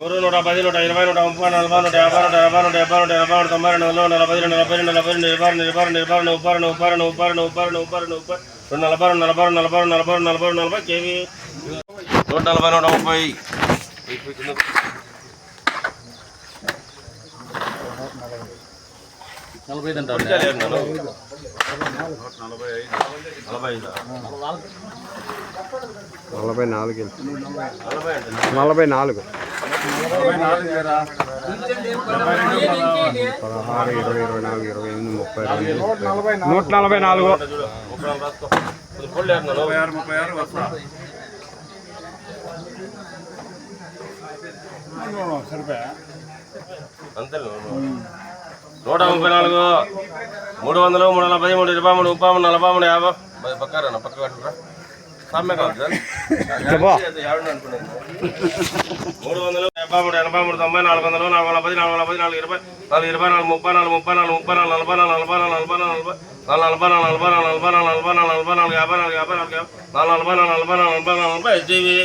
నూరు నూట పది నూట ఇరవై నూట ముప్పై నలభై నూట యాభై నూట యాభై నూట డెబ్బై నూట ఎనభై నూట తొంభై రెండు వందల నలభై రెండు నలభై రెండు నలభై రెండు ఇరవై రెండు ఇరవై రెండు ఇరవై రెండు ముప్పై రెండు ముప్పై రెండు ముప్పై రెండు ముప్పై రెండు ముప్పై రెండు ముప్పై రెండు నలభై రెండు నలభై రెండు నలభై రెండు నలభై రెండు నలభై రెండు నలభై కేవీ నూట నలభై నూట ముప్పై నలభై ఐదు అంటారు నలభై ఐదు నలభై నాలుగు నలభై అంటే నలభై నాలుగు పదహారు ఇరవై ఇరవై నాలుగు ఇరవై ఎనిమిది ముప్పై రెండు నూట నలభై నాలుగు. ఫోల్డ్ చేస్తున్నాను ముప్పై ఆరు అంతే నూట ముప్పై నాలుగు. మూడు వందలు మూడు పది మూడు ఇరవై మూడు ముప్పై మూడు నలభై మూడు యాభై. పది పక్కన పక్క కట్టురా మూడు వందలు డెబ్బై మూడు ఎనభై మూడు తొంభై నాలుగు వందలు నాలుగు వందల పది నాలుగు వందల పది నాలుగు ఇరవై నాలుగు ఇరవై నాలుగు ముప్పై నాలుగు ముప్పై నాలుగు ముప్పై నాలుగు నలభై నాలుగు నలభై నాలుగు నలభై నాలుగు నలభై నాలుగు నలభై నాలుగు నలభై నాలుగు నలభై నాలుగు నలభై నాలుగు నలభై నాలుగు యాభై నాలుగు యాభై నాలుగు నాలుగు నలభై నాలుగు నలభై నాలుగు నలభై నాలుగు నలభై ఎస్జీవి